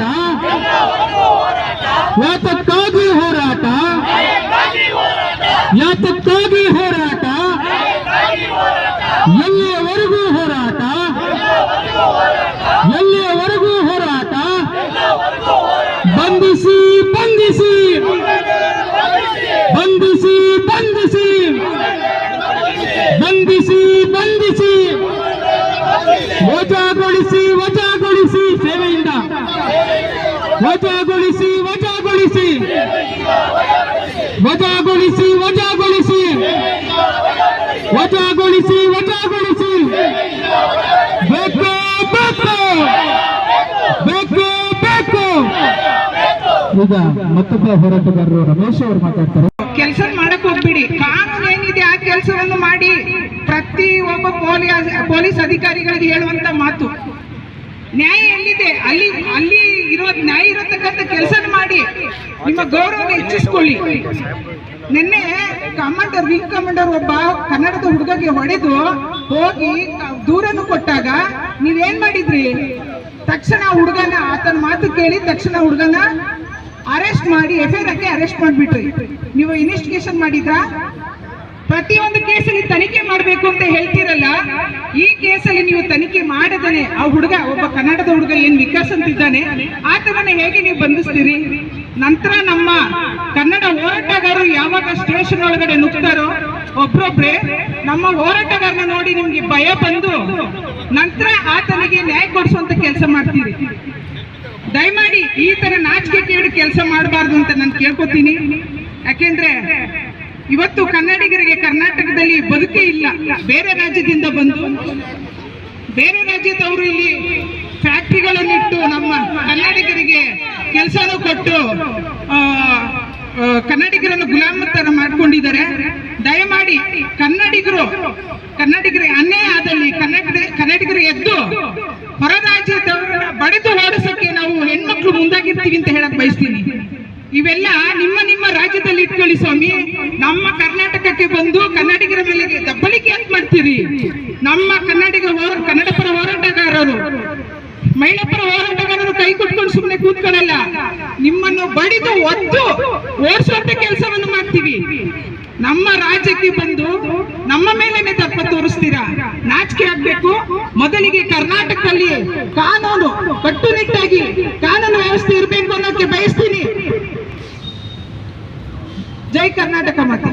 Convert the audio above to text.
था या तो कागी हो रहा था या तो कागी हो रहा था ಎಲ್ಲಿಯವರೆಗೂ ವಜಾಗೊಳಿಸಿ ವಜಾಗೊಳಿಸಿ. ವಜಾಗೊಳಿಸಿ ವಜಾಗೊಳಿಸಿ. ವಜಾಗೊಳಿಸಿ ವಜಾಗೊಳಿಸಿ. ಬೇಕು ಬೇಕು ಬೇಕು ಬೇಕು ಈಗ ಮತ್ತೊಬ್ಬ ಹೋರಾಟಗಾರರು ರಮೇಶ್ ಅವರು ಮಾತಾಡ್ತಾರೆ. ಕೆಲಸ ಮಾಡಕ್ ಹೋಗ್ಬಿಡಿ. ಕಾನೂನು ಏನಿದೆ ಆ ಕೆಲಸವನ್ನು ಮಾಡಿ ಪ್ರತಿ ಒಬ್ಬ ಪೊಲೀಸ್ ಪೊಲೀಸ್ ಅಧಿಕಾರಿಗಳಿಗೆ ಹೇಳುವಂತ ಮಾತು. ನ್ಯಾಯ ಎಲ್ಲಿದೆ? ಅಲ್ಲಿ ಅಲ್ಲಿ ಇರೋ ನ್ಯಾಯ ಇರತಕ್ಕಂಥ ಕೆಲಸ ಮಾಡಿ. ನಿಮ್ಮ ಗೌರವ ಹೆಚ್ಚಿಸ್ಕೊಳ್ಳಿ. ನಿನ್ನೆ ಕಮಾಂಡರ್, ವಿಂಗ್ ಕಮಾಂಡರ್ ಒಬ್ಬ ಕನ್ನಡದ ಹುಡುಗಗೆ ಹೊಡೆದು ಹೋಗಿ ದೂರನ್ನು ಕೊಟ್ಟಾಗ ನೀವೇನ್ ಮಾಡಿದ್ರಿ? ತಕ್ಷಣ ಹುಡುಗನ, ಆತನ ಮಾತು ಕೇಳಿ ತಕ್ಷಣ ಹುಡುಗನ ಅರೆಸ್ಟ್ ಮಾಡಿ ಎಫ್ ಐ ಅರೆಸ್ಟ್ ಮಾಡಿಬಿಟ್ರಿ. ನೀವು ಇನ್ವೆಸ್ಟಿಗೇಷನ್ ಮಾಡಿದ್ರಾ? ಪ್ರತಿಯೊಂದು ಕೇಸಲ್ಲಿ ತನಿಖೆ ಮಾಡಬೇಕು ಅಂತ ಹೇಳ್ತಿರಲ್ಲ, ಈ ಕೇಸಲ್ಲಿ ನೀವು ತನಿಖೆ ಮಾಡದನೆ ಆ ಹುಡುಗ, ಒಬ್ಬ ಕನ್ನಡದ ಹುಡುಗ ಏನ್ ವಿಕಾಸ್ ಅಂತಿದ್ದಾನೆ, ಆತನನ್ನ ಹೇಗೆ ನೀವು ಬಂಧಿಸ್ತೀರಿ? ನಂತರ ನಮ್ಮ ಕನ್ನಡ ಹೋರಾಟಗಾರರು ಯಾವಾಗ ಸ್ಟೇಷನ್ ಒಳಗಡೆ ನುಗ್ತಾರೋ, ಒಬ್ರೊಬ್ರೆ ನಮ್ಮ ಹೋರಾಟಗಾರನ ನೋಡಿ ನಿಮ್ಗೆ ಭಯ ಬಂದು ನಂತರ ಆತನಿಗೆ ನ್ಯಾಯ ಕೊಡಿಸುವಂತ ಕೆಲಸ ಮಾಡ್ತೀರಿ. ದಯಮಾಡಿ ಈ ತರ ನಾಚಿಕೆ ಕೇಳಿ ಕೆಲಸ ಮಾಡಬಾರ್ದು ಅಂತ ನಾನು ಕೇಳ್ಕೊತೀನಿ. ಯಾಕೆಂದ್ರೆ ಇವತ್ತು ಕನ್ನಡಿಗರಿಗೆ ಕರ್ನಾಟಕದಲ್ಲಿ ಬದುಕೇ ಇಲ್ಲ. ಬೇರೆ ರಾಜ್ಯದಿಂದ ಬಂದು, ಬೇರೆ ರಾಜ್ಯದವರು ಇಲ್ಲಿ ಫ್ಯಾಕ್ಟ್ರಿಗಳನ್ನಿಟ್ಟು ನಮ್ಮ ಕನ್ನಡಿಗರಿಗೆ ಕೆಲಸನೂ ಕೊಟ್ಟು ಕನ್ನಡಿಗರನ್ನು ಗುಲಾಮ ಮಾಡಿಕೊಂಡಿದ್ದಾರೆ. ದಯಮಾಡಿ ಕನ್ನಡಿಗರು ಕನ್ನಡಿಗರಿಗೆ ಅನ್ಯಾಯ ಆದಲ್ಲಿ ಕನ್ನಡ ಕನ್ನಡಿಗರು ಎದ್ದು ಹೊರ ರಾಜ್ಯದವರನ್ನ ಬಡಿದು ಓಡಿಸಕ್ಕೆ ನಾವು ಹೆಣ್ಮಕ್ಳು ಮುಂದಾಗಿರ್ತೀವಿ ಅಂತ ಹೇಳಕ್ ಬಯಸ್ತೀನಿ. ಇವೆಲ್ಲ ನಿಮ್ಮ ನಿಮ್ಮ ರಾಜ್ಯದಲ್ಲಿ ಇಟ್ಕೊಳ್ಳಿ ಸ್ವಾಮಿ. ನಮ್ಮ ಕರ್ನಾಟಕಕ್ಕೆ ಬಂದು ಕನ್ನಡಿಗರ ಮೇಲೆ ದಬ್ಬಲಿಕೆ ಅಂತ ಮಾಡ್ತೀರಿ? ನಮ್ಮ ಕನ್ನಡಿಗ ಕನ್ನಡ ಪರ ಹೋರಾಟಗಾರರು. ಮಹಿಳಾ ಪರ ಹೋರಾಟಗಾರರು ಕೈ ಕೊಟ್ಕೊಂಡು ಸುಮ್ಮನೆ ಕೂತ್ಕೊಳ್ಳಲ್ಲ. ನಿಮ್ಮನ್ನು ಬಡಿದು ಒದ್ದು ಓಡಿಸುವಂತ ಕೆಲಸವನ್ನು ಮಾಡ್ತೀವಿ. ನಮ್ಮ ರಾಜ್ಯಕ್ಕೆ ಬಂದು ನಮ್ಮ ಮೇಲೆನೆ ತಪ್ಪ ತೋರಿಸ್ತೀರಾ? ನಾಚಿಕೆ ಆಗ್ಬೇಕು. ಮೊದಲಿಗೆ ಕರ್ನಾಟಕದಲ್ಲಿ ಕಾನೂನು ಕಟ್ಟುನಿಟ್ಟಾಗಿ ಕಾನೂನು ವ್ಯವಸ್ಥೆ ಇರಬೇಕು ಅನ್ನೋಕ್ಕೆ ಬಯಸ್ತೀನಿ ಜೈ ಕರ್ನಾಟಕ ಮಾತೆ